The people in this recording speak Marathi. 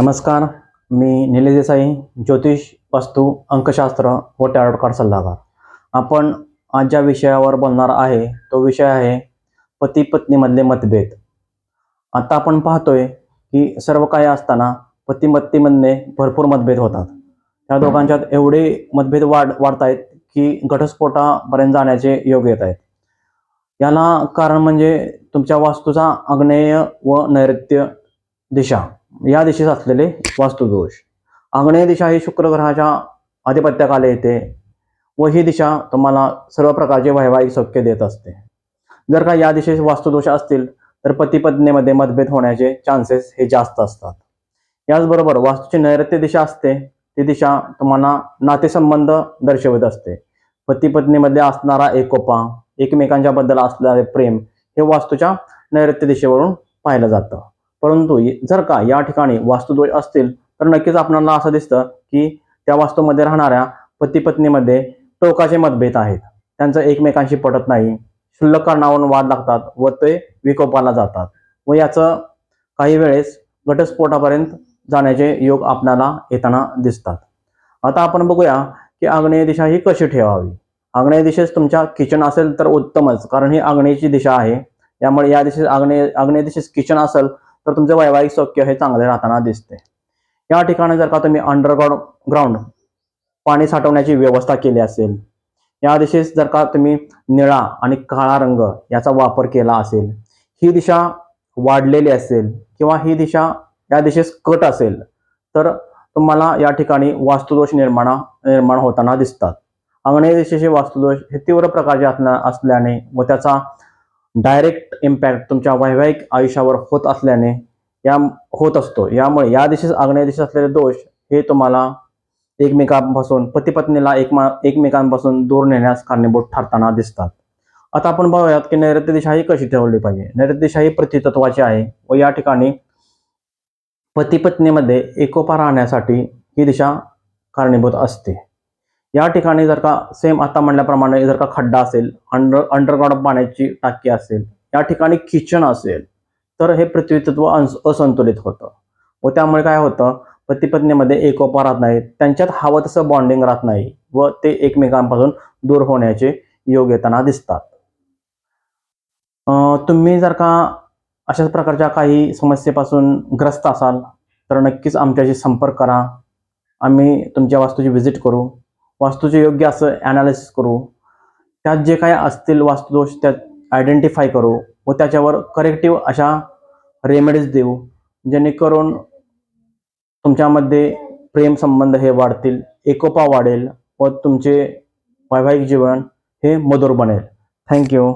नमस्कार मी निलेश देसाई ज्योतिष वास्तू अंकशास्त्र व टॅरोट कार्ड सल्लागार. आपण आज ज्या विषयावर बोलणार आहे तो विषय आहे पती पत्नीमधले मतभेद. आता आपण पाहतोय की सर्व काही असताना पती पत्नीमधले भरपूर मतभेद होतात. त्या दोघांच्यात एवढे मतभेद वाढ वाढत आहेत की घटस्फोटापर्यंत जाण्याचे योग येत आहेत. याला कारण म्हणजे तुमच्या वास्तूचा आग्नेय व नैऋत्य दिशा. या दिशेस असलेले वास्तुदोष. आग्नेय दिशा ही शुक्र ग्रहाच्या आधिपत्याखाली येते व ही दिशा तुम्हाला सर्व प्रकारचे वैवाहिक सौख्य देत असते. जर का या दिशेस वास्तुदोष असतील तर पतीपत्नीमध्ये मतभेद होण्याचे चान्सेस हे जास्त असतात. याचबरोबर वास्तूची नैऋत्य दिशा असते ती दिशा तुम्हाला नातेसंबंध दर्शवत असते. पतीपत्नीमध्ये असणारा एकोपा एकमेकांच्या बद्दल असणारे प्रेम हे वास्तूच्या नैऋत्य दिशेवरून पाहिलं जातं. परंतु जर का या ठिकाणी वास्तुदोष असतील तर नक्कीच आपल्याला असं दिसतं की त्या वास्तूमध्ये राहणाऱ्या पती पत्नीमध्ये टोकाचे मतभेद आहेत. त्यांचं एकमेकांशी पटत नाही क्षुल्लक कारणावरून वाद लागतात व ते विकोपाला जातात. व याचं काही वेळेस घटस्फोटापर्यंत जाण्याचे योग आपल्याला येताना दिसतात. आता आपण बघूया की आग्नेय दिशा ही कशी ठेवावी? आग्नेय दिशेस तुमच्या किचन असेल तर उत्तमच कारण ही आग्नेयची दिशा आहे. त्यामुळे या दिशेस आग्नेय आग्नेय दिशेस किचन असेल तर तुमचं वैवाहिक सौख्य हे चांगले राहताना दिसते. या ठिकाणी जर का तुम्ही अंडरग्राउंड ग्राउंड पाणी साठवण्याची व्यवस्था केली असेल या दिशेस जर का तुम्ही निळा आणि काळा रंग याचा वापर केला असेल ही दिशा वाढलेली असेल किंवा ही दिशा या दिशेस कट असेल तर तुम्हाला या ठिकाणी वास्तुदोष निर्माण निर्माण होताना दिसतात. अंगणे दिशेचे वास्तुदोष हे तीव्र प्रकारचे असल्याने व त्याचा डायरेक्ट इम्पॅक्ट तुमच्या वैवाहिक आयुष्यावर होत असल्याने या होत असतो. यामुळे या दिशेस आग्नेय दिशेस असलेले दोष हे तुम्हाला एकमेकांपासून पतीपत्नीला एकमा एकमेकांपासून दूर नेण्यास कारणीभूत ठरताना दिसतात. आता आपण बघूयात की नैऋत्य दिशा ही कशी ठेवली पाहिजे? नैऋत्य दिशा ही प्रतितत्वाची आहे व या ठिकाणी पतीपत्नीमध्ये एकोपा राहण्यासाठी ही दिशा कारणीभूत असते. या ठिकाणी जर का सेम आता म्हणल्याप्रमाणे जर का खड्डा असेल अंडर अंडरग्राऊंड पाण्याची टाकी असेल या ठिकाणी किचन असेल तर हे पृथ्वीतत्व असंतुलित होतं. व त्यामुळे काय होतं पतीपत्नीमध्ये एकोपा राहत नाही त्यांच्यात हवं तसं बॉन्डिंग राहत नाही व ते एकमेकांपासून दूर होण्याचे योग येताना दिसतात. तुम्ही जर का अशाच प्रकारच्या काही समस्येपासून ग्रस्त असाल तर नक्कीच आमच्याशी संपर्क करा. आम्ही तुमच्या वास्तूची व्हिजिट करू. वास्तूचे योग्य असं ॲनालिसिस करू. त्यात जे काही असतील वास्तुदोष त्यात आयडेंटिफाय करू व त्याच्यावर करेक्टिव्ह अशा रेमेडीज देऊ. जेणेकरून तुमच्यामध्ये प्रेम संबंध हे वाढतील एकोपा वाढेल व तुमचे वैवाहिक जीवन हे मधुर बनेल. थँक्यू